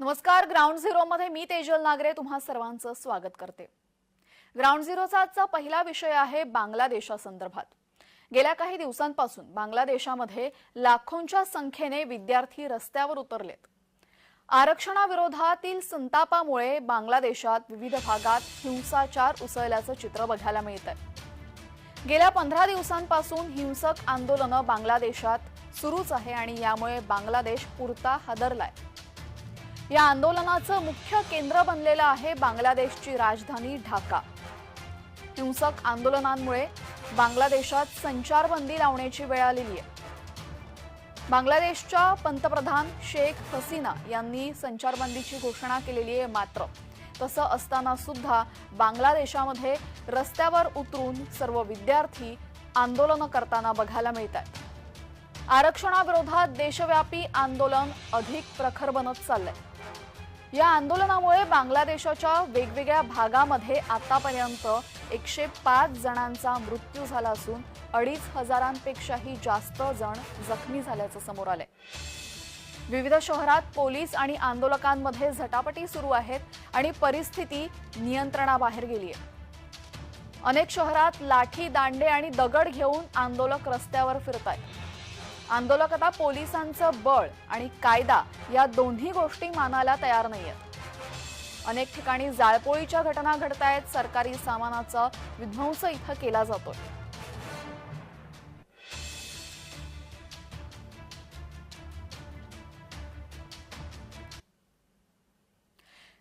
नमस्कार ground zero मध्ये मी तेजल नागरे तुम्हा सर्वांचं स्वागत करते. ग्राउंड झिरोचा आजचा पहिला विषय आहे बांगलादेशासंदर्भात गेल्या काही दिवसांपासून बांगलादेशामध्ये लाखोंच्या संख्येने विद्यार्थी रस्त्यावर उतरलेत. आरक्षणाविरोधातील संतापामुळे बांगलादेशात विविध भागात हिंसाचार उसळल्याचं चित्र बघायला मिळत आहे गेल्या पंधरा दिवसांपासून हिंसक आंदोलनं बांगलादेशात सुरूच आहे आणि यामुळे बांगलादेश पुरता हादरलाय. या आंदोलनाचं मुख्य केंद्र बनलेलं आहे बांगलादेशची राजधानी ढाका. हिंसक आंदोलनांमुळे बांगलादेशात संचारबंदी लावण्याची वेळ आलेली आहे बांगलादेशच्या पंतप्रधान शेख हसीना यांनी संचारबंदीची घोषणा केलेली आहे मात्र. तसं असताना सुद्धा बांगलादेशामध्ये रस्त्यावर उतरून सर्व विद्यार्थी आंदोलनं करताना बघायला मिळत आहेत आरक्षणाविरोधात देशव्यापी आंदोलन अधिक प्रखर बनत चाललंय. या आंदोलनामुळे बांगलादेशाच्या वेगवेगळ्या भागामध्ये आतापर्यंत एकशे पाच जणांचा मृत्यू झाला असून अडीच हजारांपेक्षाही जास्त जण जखमी झाल्याचं समोर आलंय. विविध शहरात पोलीस आणि आंदोलकांमध्ये झटापटी सुरू आहेत आणि परिस्थिती नियंत्रणाबाहेर गेली आहे अनेक शहरात लाठी दांडे आणि दगड घेऊन आंदोलक रस्त्यावर फिरत आहेत आंदोलक आता पोलिसांचं बळ आणि कायदा या दोन्ही गोष्टी मानायला तयार नाही आहेत अनेक ठिकाणी जाळपोळीच्या घटना घडत आहेत सरकारी सामानाचा विध्वंस इथं केला जातोय.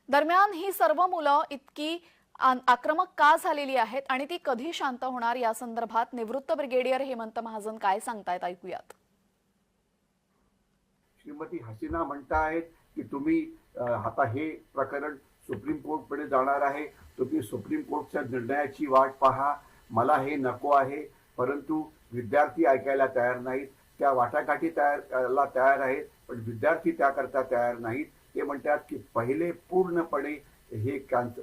दरम्यान ही सर्व मुलं इतकी आक्रमक का झालेली आहेत आणि ती कधी शांत होणार या संदर्भात निवृत्त ब्रिगेडियर हेमंत महाजन काय सांगतायत ऐकूयात. श्रीमती हसीना म्हणता आहेत की तुम्ही आता हे प्रकरण सुप्रीम कोर्टकडे जाणार आहे. तुम्ही सुप्रीम कोर्टच्या निर्णयाची वाट पहा. मला हे नको आहे. परंतु विद्यार्थी ऐकायला तयार नाहीत. त्या वाटाघाटी तयार ला तयार आहेत पण विद्यार्थी त्याकरता तयार नाहीत. ते म्हणतात की पहिले पूर्णपणे हे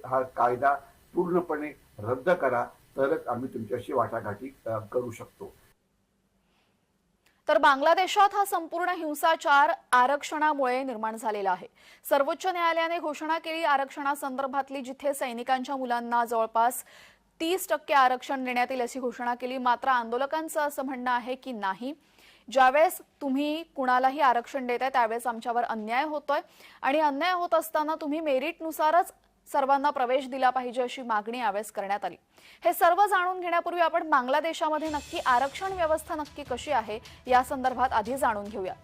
हा कायदा पूर्णपणे रद्द करा तरच आम्ही तुमच्याशी वाटाघाटी करू शकतो. तर बांगलादेशात हा संपूर्ण हिंसाचार आरक्षणामुळे निर्माण झालेला आहे. सर्वोच्च न्यायालयाने घोषणा केली आरक्षणासंदर्भातली जिथे सैनिकांच्या मुलांना जवळपास तीस टक्के आरक्षण देण्यात येईल अशी घोषणा केली. मात्र आंदोलकांचं असं म्हणणं आहे की नाही. ज्यावेळेस तुम्ही कुणालाही आरक्षण देताय त्यावेळेस आमच्यावर अन्याय होतोय. आणि अन्याय होत असताना तुम्ही मेरिटनुसारच सर्वांना प्रवेश दिला पाहिजे अशी मागणी यावेळेस करण्यात आली. हे सर्व जाणून घेण्यापूर्वी आपण बांगलादेशामध्ये नक्की आरक्षण व्यवस्था नक्की कशी आहे या संदर्भात आधी जाणून घेऊया.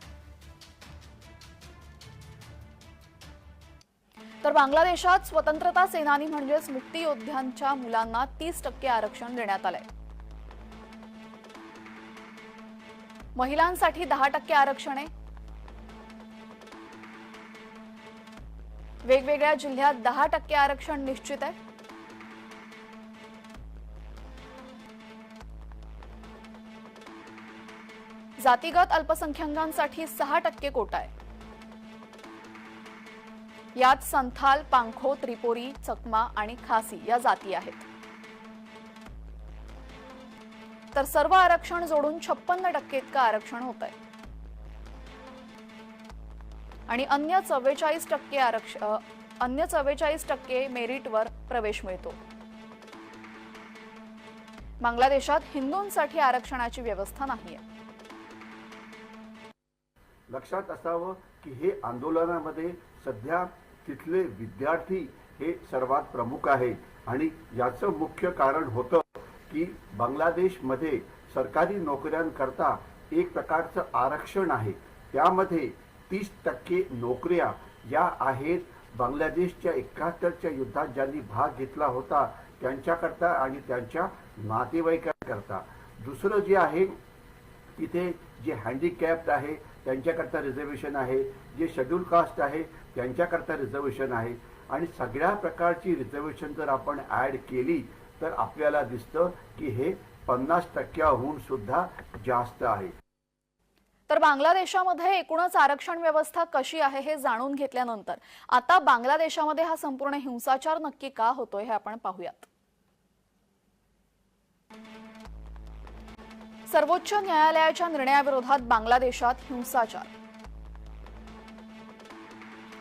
तर बांगलादेशात स्वतंत्रता सेनानी म्हणजेच मुक्तियोद्ध्यांच्या मुलांना तीस टक्के आरक्षण देण्यात आलंय. महिलांसाठी दहा टक्के आरक्षण आहे. वेगवेगळ्या जिल्ह्यात दहा टक्के आरक्षण निश्चित आहे. जातीगत अल्पसंख्याकांसाठी सहा टक्के कोटा आहे. यात संथाल पांखो त्रिपोरी चकमा आणि खासी या जाती आहेत. तर सर्व आरक्षण जोडून छप्पन्न टक्के इतकं आरक्षण होत आहे आणि अन्य चव्वेचाळीस टक्के आरक्ष अन्य चव्वेचाळीस टक्के मेरिटवर प्रवेश मिळतो. बांगलादेशात हिंदूंसाठी आरक्षणाची व्यवस्था नाही लक्षात असावं की हे आंदोलनामध्ये सध्या तिथले विद्यार्थी हे सर्वात प्रमुख आहे आणि याचं मुख्य कारण होतं की बांगलादेशमध्ये सरकारी नोकऱ्यांकरता एक प्रकारचं आरक्षण आहे. त्यामध्ये तीस टक्के नोकऱ्या या आहेत. बांगलादेशच्या एकाहत्तरच्या युद्धात ज्यांनी भाग घेतला होता त्यांच्याकरता आणि त्यांच्या नातेवाईकांकरता. दुसरं जे आहे तिथे जे हँडिकॅप्ड आहे त्यांच्याकरता रिझर्वेशन आहे. जे शेड्यूल कास्ट आहे त्यांच्याकरता रिझर्वेशन आहे. आणि सगळ्या प्रकारची रिझर्वेशन जर आपण ॲड केली तर आपल्याला दिसतं की हे पन्नास टक्क्याहून सुद्धा जास्त आहे. तर बांगलादेशामध्ये एकूणच आरक्षण व्यवस्था कशी आहे हे जाणून घेतल्यानंतर आता बांगलादेशामध्ये हा संपूर्ण हिंसाचार नक्की का होतोय हे आपण पाहूयात. सर्वोच्च न्यायालयाच्या निर्णयाविरोधात बांगलादेशात हिंसाचार.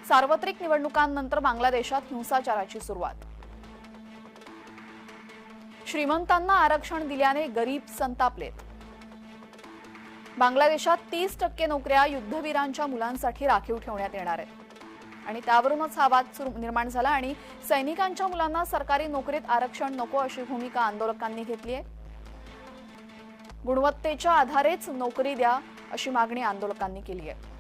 सार्वत्रिक निवडणुकांनंतर बांगलादेशात हिंसाचाराची सुरुवात. श्रीमंतांना आरक्षण दिल्याने गरीब संतापलेत. बांगलादेशात तीस टक्के नोकऱ्या युद्धवीरांच्या मुलांसाठी राखीव ठेवण्यात येणार आहेत. आणि त्यावरूनच हा वाद सुरू निर्माण झाला आणि सैनिकांच्या मुलांना सरकारी नोकरीत आरक्षण नको अशी भूमिका आंदोलकांनी घेतली आहे. गुणवत्तेच्या आधारेच नोकरी द्या अशी मागणी आंदोलकांनी केली आहे.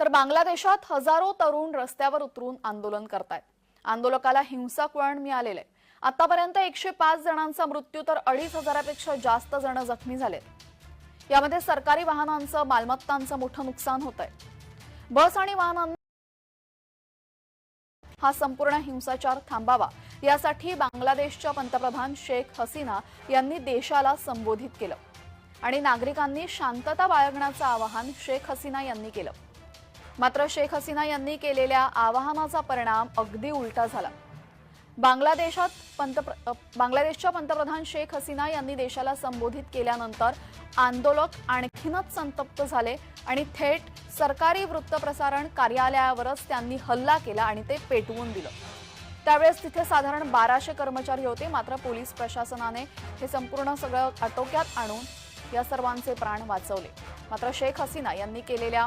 तर बांगलादेशात हजारो तरुण रस्त्यावर उतरून आंदोलन करतायत. आंदोलकाला हिंसक वळण मिळालेलं. आहे आतापर्यंत एकशे पाच जणांचा मृत्यू तर अडीच हजारापेक्षा जास्त जण जखमी झालेत. यामध्ये सरकारी वाहनांचं मालमत्तांचं मोठं नुकसान होत आहे बस आणि वाहनांना हा संपूर्ण हिंसाचार थांबावा यासाठी बांगलादेशच्या पंतप्रधान शेख हसीना यांनी देशाला संबोधित केलं. आणि नागरिकांनी शांतता बाळगण्याचं आवाहन शेख हसीना यांनी केलं. मात्र शेख हसीना यांनी केलेल्या आवाहनाचा परिणाम अगदी उलटा झाला. बांगलादेशात पंतप्र बांगलादेशच्या पंतप्रधान शेख हसीना यांनी देशाला संबोधित केल्यानंतर आंदोलक आणखीनच संतप्त झाले आणि थेट सरकारी वृत्तप्रसारण कार्यालयावरच त्यांनी हल्ला केला आणि ते पेटवून दिलं. त्यावेळेस तिथे साधारण बाराशे कर्मचारी होते मात्र पोलीस प्रशासनाने हे संपूर्ण सगळं आटोक्यात आणून या सर्वांचे प्राण वाचवले. मात्र शेख हसीना यांनी केलेल्या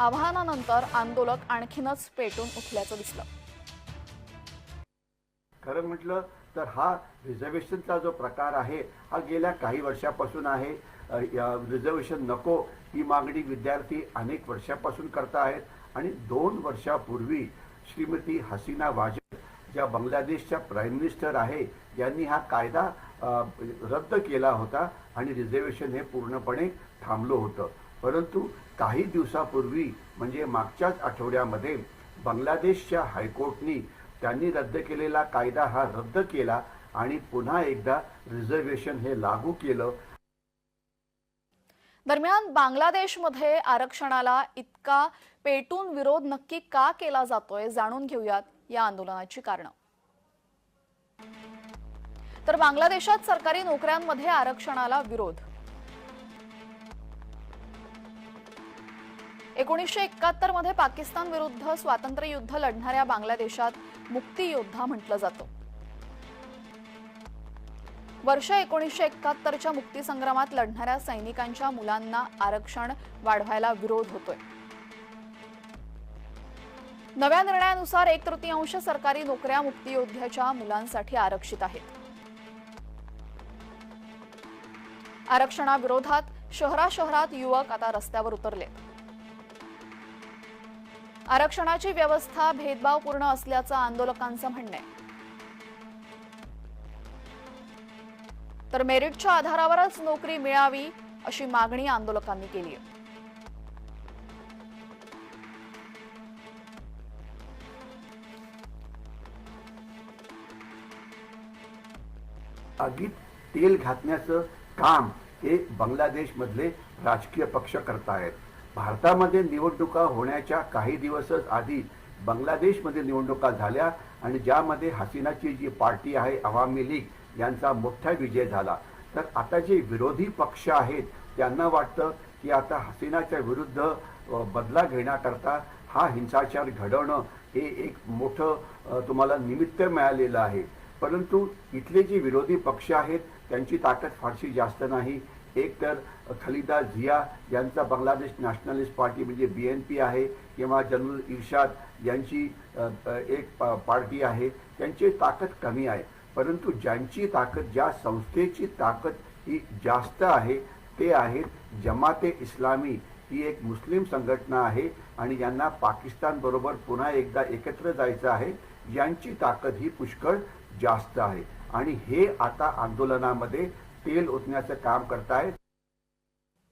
आवाहनानंतर आंदोलक आणखीनच पेटून उठल्याचं दिसलं. खरं म्हटलं तर हा रिझर्वेशनचा जो प्रकार आहे हा गेल्या काही वर्षापासून आहे. रिझर्वेशन नको ही मागणी विद्यार्थी अनेक वर्षापासून करत आहेत. आणि दोन वर्षापूर्वी श्रीमती हसीना वाजेद ज्या बांगलादेशच्या प्राईम मिनिस्टर आहे यांनी हा कायदा रद्द केला होता. आणि रिझर्वेशन हे पूर्णपणे थांबलं होतं. परंतु काही दिवसापूर्वी म्हणजे मागच्याच आठवड्यामध्ये बांगलादेशच्या हायकोर्टनी त्यांनी रद्द केलेला कायदा हा रद्द केला आणि पुन्हा एकदा रिझर्वेशन हे लागू केलं. दरम्यान बांगलादेशमध्ये आरक्षणाला इतका पेटून विरोध नक्की का केला जातोय जाणून घेऊयात या आंदोलनाची कारणं. तर बांगलादेशात सरकारी नोकऱ्यांमध्ये आरक्षणाला विरोध एकोणीसशे एकाहत्तरमध्ये पाकिस्तान विरुद्ध स्वातंत्र्य युद्ध लढणाऱ्या बांगलादेशात मुक्तीयोद्धा म्हटलं जातं. वर्ष एकोणीसशे एकाहत्तरच्या मुक्तीसंग्रामात लढणाऱ्या सैनिकांच्या मुलांना आरक्षण वाढवायला विरोध होतोय. नव्या निर्णयानुसार एक तृतीयांश सरकारी नोकऱ्या मुक्तीयोद्ध्याच्या मुलांसाठी आरक्षित आहेत. आरक्षणाविरोधात शहराशहरात युवक आता रस्त्यावर उतरले आरक्षणाची व्यवस्था भेदभावपूर्ण असल्याचं आंदोलकांचं म्हणणं आहे. तर मेरिटच्या आधारावरच नोकरी मिळावी अशी मागणी आंदोलकांनी केली आहे. आगीत तेल घातण्याचं काम हे बांगलादेशमधले राजकीय पक्ष करतायत. भारतामध्ये निवडणुका होण्याच्या काही दिवसच आधी बांगलादेशमध्ये निवडणुका झाल्या आणि ज्यामध्ये हसीनाची जी पार्टी आहे अवामी लीग यांचा मोठा विजय झाला. तर आता जे विरोधी पक्ष आहेत त्यांना वाटतं की आता हसीनाच्या विरुद्ध बदला घेण्याकरता हा हिंसाचार घडवणं हे एक मोठं तुम्हाला निमित्त मिळालेलं आहे. परंतु इथले जे विरोधी पक्ष आहेत त्यांची ताकद फारशी जास्त नाही. एक तर खलिदा झिया यांचा बांगलादेश नॅशनलिस्ट पार्टी म्हणजे बी एन पी आहे किंवा जनरल इर्शाद यांची एक पा- पार्टी आहे त्यांची ताकद कमी आहे. परंतु ज्यांची ताकद ज्या संस्थेची ताकद ही जास्त आहे ते आहेत जमाते इस्लामी. ही एक मुस्लिम संघटना आहे आणि यांना पाकिस्तानबरोबर पुन्हा एकदा एकत्र जायचं आहे. यांची ताकद ही पुष्कळ जास्त आहे. आणि हे आता आंदोलनामध्ये तेल ओतण्याचं काम करतायत